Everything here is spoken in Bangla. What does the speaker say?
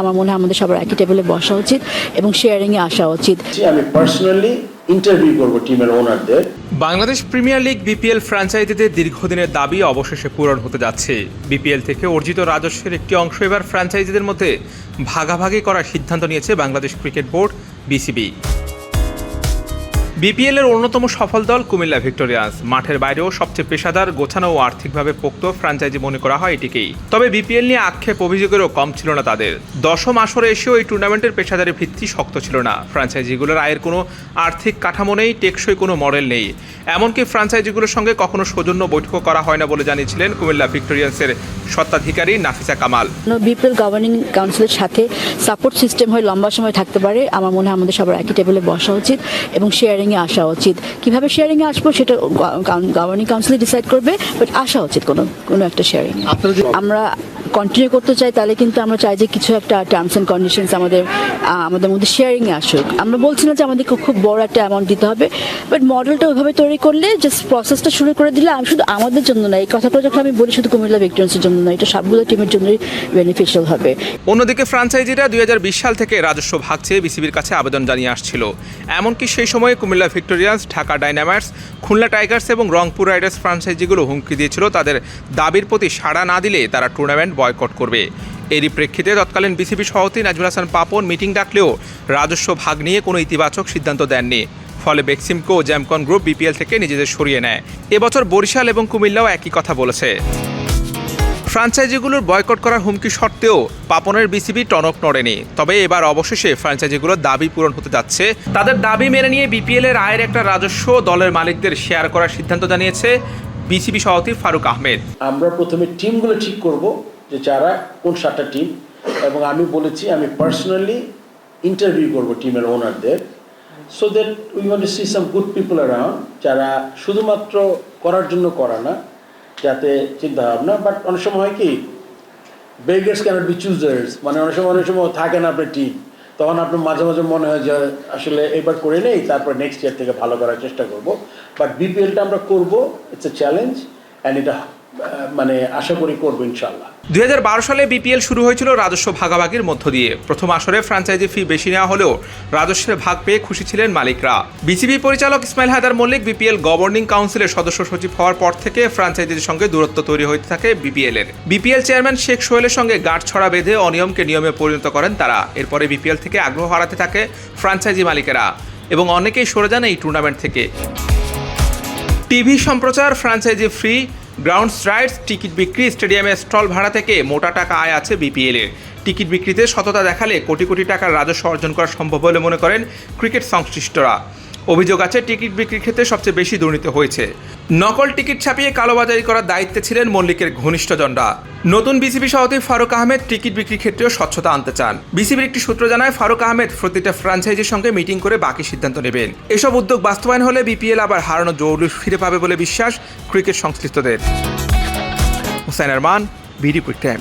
আমার মনে হয় আমাদের সবার একই টেবিলে বসা উচিত এবং শেয়ারিংয়ে আসা উচিত। আমি পার্সোনালি ইন্টারভিউ করব টিমের ওনারদের বাংলাদেশ প্রিমিয়ার লিগ বিপিএল ফ্র্যাঞ্চাইজিদের দীর্ঘদিনের দাবি অবশেষে পূরণ হতে যাচ্ছে। বিপিএল থেকে অর্জিত রাজস্বের একটি অংশ এবার ফ্র্যাঞ্চাইজিদের মধ্যে ভাগাভাগি করার সিদ্ধান্ত নিয়েছে Bangladesh cricket board BCB. BPL এর অন্যতম সফল দল কুমিল্লা ভিক্টোরিয়ান্স। মাঠের বাইরেও সবচেয়ে পেশাদার, গোছানো ও আর্থিকভাবে পোক্ত ফ্র্যাঞ্চাইজি মনে করা হয় এটিকেই। তবে বিপিএল নিয়ে আক্ষেপ, অভিযোগেরও কম ছিল না তাদের। দশম আসরে এসেও এই টুর্নামেন্টের পেশাদারি ভিত্তি শক্ত ছিল না। ফ্র্যাঞ্চাইজিগুলোর আয়ের কোনো আর্থিক কাঠামো নেই, টেকসই কোনো মডেল নেই। এমনকি ফ্র্যাঞ্চাইজিগুলোর সঙ্গে কখনো সৌজন্য বৈঠক করা হয় না বলে জানিয়েছিলেন কুমিল্লা ভিক্টোরিয়ান্সের স্বত্বাধিকারী নাফিসা কামাল। বিপিএল গভর্নিং কাউন্সিলের সাথে সাপোর্ট সিস্টেম হয়ে লম্বা সময় থাকতে পারে, আমার মনে হয় আমাদের সবার একই টেবিলে বসা উচিত এবং শেয়ারিংয়ে আসা উচিত। কীভাবে শেয়ারিংয়ে আসব সেটা গভর্নিং কাউন্সিল ডিসাইড করবে বাট আসা উচিত কোনো কোনো একটা শেয়ারিং আমরা কন্টিনিউ করতে চাই, তাহলে কিন্তু আমরা চাই যে কিছু একটা টার্মস অ্যান্ড কন্ডিশনস আমাদের আমাদের মধ্যে শেয়ারিংয়ে আসুক। আমরা বলছি না যে আমাদেরকে খুব বড় একটা অ্যামাউন্ট দিতে হবে বাট মডেলটা ওইভাবে তৈরি করলে জাস্ট প্রসেসটা শুরু করে দিলে আমি শুধু আমাদের জন্য না, এই কথাটা যখন আমি বলি শুধু কুমিল্লা ভিক্টোরিয়ান্সের জন্য না, এটা সবগুলো টিমের জন্যই বেনিফিশিয়াল হবে। অন্যদিকে ফ্র্যাঞ্চাইজিরা দুই সাল থেকে রাজস্ব ভাগ চেয়ে বিসিবির কাছে আবেদন জানিয়ে আসছিল। এমনকি সেই সময়ে Comilla Victorians Dhaka Dynamites Khulna Tigers এবং রংপুর রাইডার্স ফ্র্যাঞ্চাইজিগুলো হুমকি দিয়েছিল, তাদের দাবির প্রতি সাড়া না দিলে তারা টুর্নামেন্ট বয়কট করবে। এরই প্রেক্ষিতে তৎকালীন বিসিবি সভাপতি নাজমুল হাসান পাপন মিটিং ডাকলেও রাজস্ব ভাগ নিয়ে কোনো ইতিবাচক সিদ্ধান্ত দেননি। ফলে বেক্সিমকো ও জ্যামকন গ্রুপ বিপিএল থেকে নিজেদের সরিয়ে নেয়। এবছর বরিশাল এবং কুমিল্লাও একই কথা বলেছে। ফ্র্যাঞ্চাইজিগুলোর বয়কট করার হুমকি সত্ত্বেও পাপনের বিসিবি টনক নড়েনি। তবে এবার অবশেষে ফ্র্যাঞ্চাইজিগুলোর দাবি পূরণ হতে যাচ্ছে। তাদের দাবি মেনে নিয়ে বিপিএল এর আয়ের একটা রাজস্ব দলের মালিকদের শেয়ার করার সিদ্ধান্ত জানিয়েছে বিসিবি সভাপতি ফারুক আহমেদ। আমরা প্রথমে টিমগুলো ঠিক করব। যে যারা কোন সাতটা টিম এবং আমি বলেছি, আমি পার্সোনালি ইন্টারভিউ করব টিমের ওনারদের so that we want to see some good people around যারা শুধুমাত্র করার জন্য করা না, যাতে চিন্তা ভাবনা বাট অনেক সময় হয় কি বেগার্স ক্যানট বি চুজার্স মানে অনেক সময় অনেক সময় থাকে না আপনার টিম তখন আপনার মাঝে মাঝে মনে হয় যে আসলে এবার করে নেই, তারপর নেক্সট ইয়ার থেকে ভালো করার চেষ্টা করব বাট বিপিএলটা আমরা করব ইটস এ চ্যালেঞ্জ অ্যান্ড এটা মানে আশা করি করব ইনশাল্লাহ দুই সালে বিপিএল শুরু হয়েছিল রাজস্ব ভাগাভাগির মধ্য দিয়ে। প্রথম আসরে ফ্র্যাঞ্চাইজি ফি বেশি নেওয়া হলেও রাজস্বের ভাগ পেয়ে খুশি ছিলেন মালিকরা। বিসিবি পরিচালক ইসমাইল হায়দার মল্লিক বিপিএল গভর্নিং কাউন্সিলের সদস্য সচিব হওয়ার পর থেকে ফ্র্যাঞ্চাইজির সঙ্গে দূরত্ব তৈরি হতে থাকে বিপিএল এর বিপিএল চেয়ারম্যান শেখ সোহেলের সঙ্গে গাঁট ছড়া বেঁধে অনিয়মকে নিয়মে পরিণত করেন তারা। এরপরে বিপিএল থেকে আগ্রহ হারাতে থাকে ফ্র্যাঞ্চাইজি মালিকেরা এবং অনেকেই সরে যান এই টুর্নামেন্ট থেকে। টিভি সম্প্রচার franchise free ground strides ticket বিক্রি স্টেডিয়ামের স্টল ভাড়া থেকে মোটা টাকা আয় আছে বিপিএলের টিকিট বিক্রিতে সততা দেখালে কোটি কোটি টাকার রাজস্ব অর্জন করা সম্ভব বলে মনে করেন ক্রিকেট সংশ্লিষ্টরা। অভিযোগ আছে, টিকিট বিক্রির ক্ষেত্রে সবচেয়ে বেশি দুর্নীতি হয়েছে। নকল টিকিট ছাপিয়ে কালোবাজারি করার দায়িত্বে ছিলেন মল্লিকের ঘনিষ্ঠজনরা। নতুন বিসিবি সভাপতি ফারুক আহমেদ টিকিট বিক্রির ক্ষেত্রেও স্বচ্ছতা আনতে চান। বিসিবির একটি সূত্র জানায়, ফারুক আহমেদ প্রতিটা ফ্র্যাঞ্চাইজির সঙ্গে মিটিং করে বাকি সিদ্ধান্ত নেবেন। এসব উদ্যোগ বাস্তবায়ন হলে বিপিএল আবার হারানো জৌলুস ফিরে পাবে বলে বিশ্বাস ক্রিকেট সংশ্লিষ্টদের। হুসাইন আরমান, ভিডি কুইক টাইম।